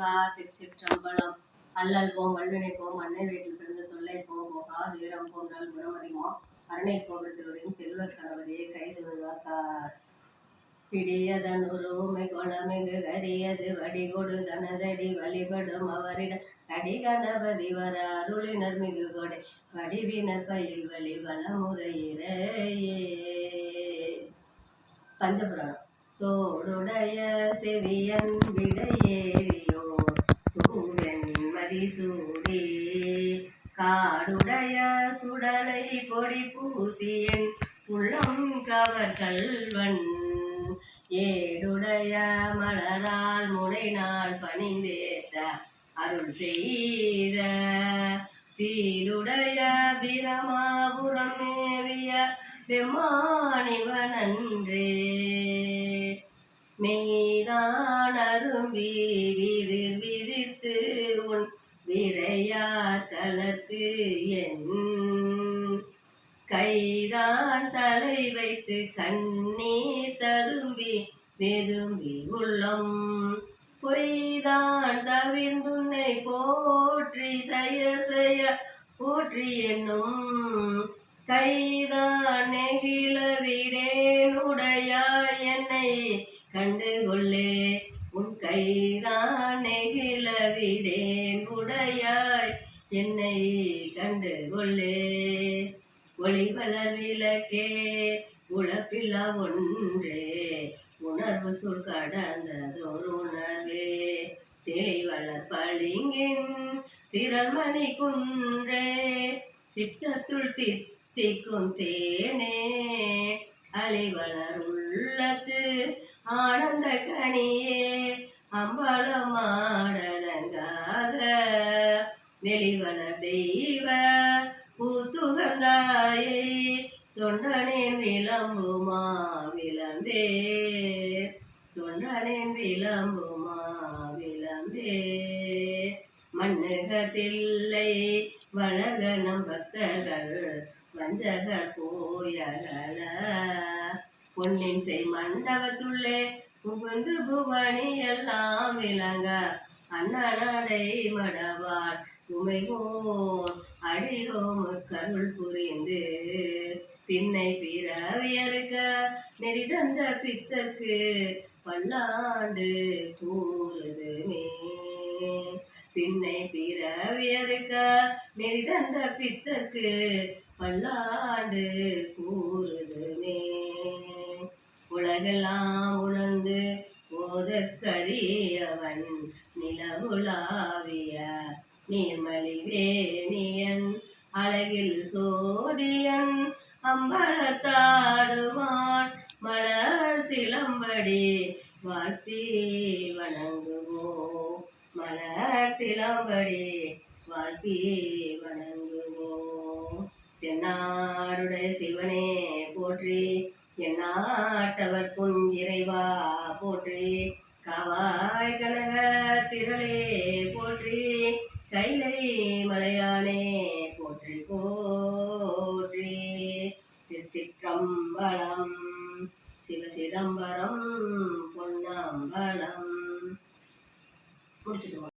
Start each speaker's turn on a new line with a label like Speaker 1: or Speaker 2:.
Speaker 1: சிவா திருச்சிற்றம்பலம் அல்லல் போம் வல்வினை போம் அன்னை வீட்டில் பிறந்த தொல்லை போம் போகா துயரம் போன்றால் நல் குணமதிமோ அருணை கோபுரத்திலுடையும் செல்வ கணவதியை கைதுவதாக்கார் பிடியதன் உருமை குளமிகு கரியது வடிகொடு தனதடி வழிபடும் அவரிடம் அடி கணபதி வர அருளினர் மிகு கொடை. வடிவினர் பயில் வழி வளமுறையிறையே பஞ்சபுராணம். தோடுடைய செவியன் விடையேறி பதிசூடே காடுடைய சுடலை பொடி பூசியன். உள்ளம் கவர் கல்வன் ஏடுடைய மலரால் முனைநாள் பணிந்தேத்த அருள் செய்த. பீடுடைய பிரமாபுரம் மேவிய அன்றே மெய்தான் அரும்பி விரு கையார் தளர்த்து என் கைதான் தலை வைத்து கண்ணீர் ததும்பி வெதும்பி உள்ளம். பொய்தான் தவிர்ந்துன்னை போற்றி செய்ய செய்ய போற்றி என்னும் கைதான் நெகிழ விடேனுடையா என்னை கண்டுகொள்ளே உன் கைதான் நெகிழ விடேன் உடையாய் என்னை கண்டு கொள்ளே. ஒளி வளர் விளக்கே உழப்பில்லா ஒன்றே. உணர்வு சொல் கடந்ததோர் உணர்வே. தெளிவளர் பளிங்கின் திரள்மணி குன்றே. சித்தத்துள் தித்திக்கும் தேனே. அழிவளர் உள்ளத்து ஆனந்த கனியே. அம்பலம் வெளிவன தெய்வ கூத்துகந்தாயே தொண்டனின் விளம்புமா விளம்பே தொண்டனின் விளம்புமா விளம்பே. மண்ணுகத்தில்லை வளர்க நம் பக்தர்கள் வஞ்சக போயகல. பொன்னின் செய் மண்டபத்துள்ளே புகுந்து புவனி எல்லாம் விளங்க அண்ணனடை மடவாள் உமைகோன் அடியோமு கருள் புரிந்து பின்னை பிறவியருக்க நெறிதந்த பித்தற்கு பல்லாண்டு கூறுதுமே பின்னை பிறவியருக்க நெறிதந்த பித்தற்கு பல்லாண்டு கூறுதுமே உலகெல்லாம் உணர்ந்து ஓதற்கரியவன் நிலவுலாவிய நீர்மலிவேணியன் அழகில் சோதியன் அம்பலத்தாடுவான் மலர் சிலம்படி வாழ்த்தி வணங்குவோம் மலர் சிலம்படி வாழ்த்தி வணங்குவோம் தென்னாடுடைய சிவனே போற்றி எந்நாட்டவர்க்கும் இறைவா போற்றி காவாய் கனக திரளே போற்றி கைலை மலையானே போற்றி போற்றி. திருச்சிற்றம்பலம் சிவசிதம்பரம் பொன்னம்பலம். முடிச்சுட்டு